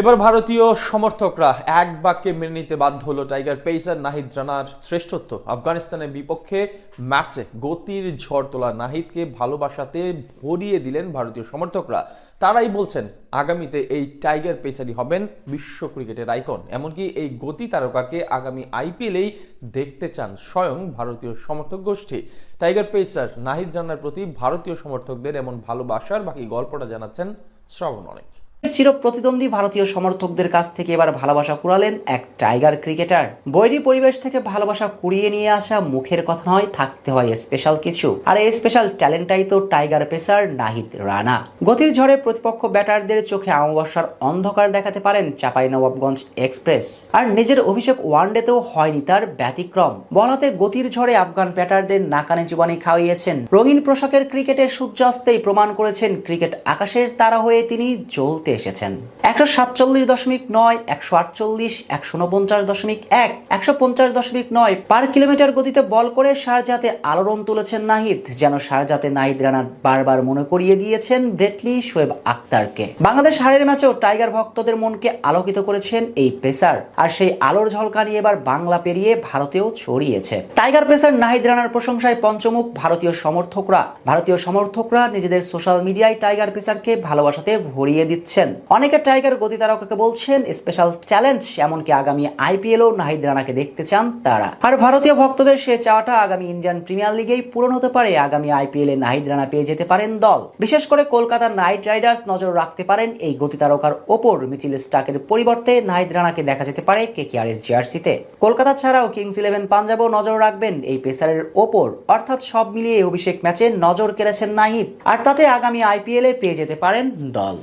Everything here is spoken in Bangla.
এবার ভারতীয় সমর্থকরা এক বাক্যে মেনে নিতে বাধ্য হলো টাইগার পেসার নাহিদ রানার শ্রেষ্ঠত্ব। আফগানিস্তানের বিপক্ষে ম্যাচে গতির ঝড় তোলা নাহিদকে ভালোবাসাতে ভরিয়ে দিলেন ভারতীয় সমর্থকরা। তারাই বলছেন, আগামীতে এই টাইগার পেসারই হবেন বিশ্ব ক্রিকেটের আইকন। এমনকি এই গতি তারকাকে আগামী আইপিএলেই দেখতে চান স্বয়ং ভারতীয় সমর্থক গোষ্ঠী। টাইগার পেসার নাহিদ রানার প্রতি ভারতীয় সমর্থকদের এমন ভালোবাসার বাকি গল্পটা জানাচ্ছেন শ্রাবণ অনেক। চির প্রতিদ্বন্দ্বী ভারতীয় সমর্থকদের কাছ থেকে এবার ভালোবাসা কুড়ালেন এক টাইগার ক্রিকেটার। বৈরী পরিবেশ থেকে ভালোবাসা কুড়িয়ে নিয়ে আসা মুখের কথা নয়, থাকতে হয় স্পেশাল কিছু। আর এই স্পেশাল ট্যালেন্টটাই তো টাইগার পেসার নাহিদ রানা। গতির ঝড়ে প্রতিপক্ষ ব্যাটারদের চোখে অমাবস্যার অন্ধকার দেখাতে পারেন চাপাই নবাবগঞ্জ এক্সপ্রেস। আর নিজের অভিষেক ওয়ানডেতেও হয়নি তার ব্যতিক্রম। বলাতে গতির ঝড়ে আফগান ব্যাটারদের নাকানে জীবনে খাওয়িয়েছেন রঙিন পোশাকের ক্রিকেটের সূর্যাস্তেই প্রমাণ করেছেন ক্রিকেট আকাশের তারা হয়ে তিনি জ্বলতে এসেছেন। একশো সাতচল্লিশ দশমিক নয়, একশো আটচল্লিশ, একশো উনপঞ্চাশ দশমিক এক, একশো পঞ্চাশ দশমিক নয় পার কিলোমিটার গতিতে বল করে শারজাতে আলোড়ন তুলেছেন নাহিদ, যেন শারজাতে নাহিদ বারবার মনে করিয়ে দিয়েছেন ব্রেটলি, শোয়েব আক্তারকে বাংলাদেশ হারের ম্যাচেও টাইগার ভক্তদের মনকে আলোকিত করেছেন এই পেসার, আর সেই আলোর ঝলকানি এবার বাংলা পেরিয়ে ভারতেও ছড়িয়েছে। টাইগার পেসার নাহিদ রানার প্রশংসায় পঞ্চমুখ ভারতীয় সমর্থকরা। ভারতীয় সমর্থকরা নিজেদের সোশ্যাল মিডিয়ায় টাইগার পেসারকে ভালোবাসাতে ভরিয়ে দিচ্ছেন অনেকে টাইগার গতি তারকাকে বলছেন স্পেশাল চ্যালেঞ্জ এমনকি আগামী আইপিএলও নাহিদ রানাকে দেখতে চান তারা। আর ভারতীয় ভক্তদের সে চাওয়াটা আগামী ইন্ডিয়ান প্রিমিয়ার লিগেই পূরণ হতে পারে, আগামী আইপিএলে নাহিদ রানা পেয়ে যেতে পারেন দল। বিশেষ করে কলকাতার নাইট রাইডার্স নজর রাখতে পারেন এই গতি তারকার ওপর মিচিল স্টাকের পরিবর্তে নাহিদ রানাকে দেখা যেতে পারে কেকেআর এর জার্সিতে। কলকাতা ছাড়াও কিংস ইলেভেন পাঞ্জাবও নজর রাখবেন এই পেসারের ওপর, অর্থাৎ সব মিলিয়ে অভিষেক ম্যাচে নজর কেড়েছেন নাহিদ। আর তাতে আগামী আইপিএলে পেয়ে যেতে পারেন দল।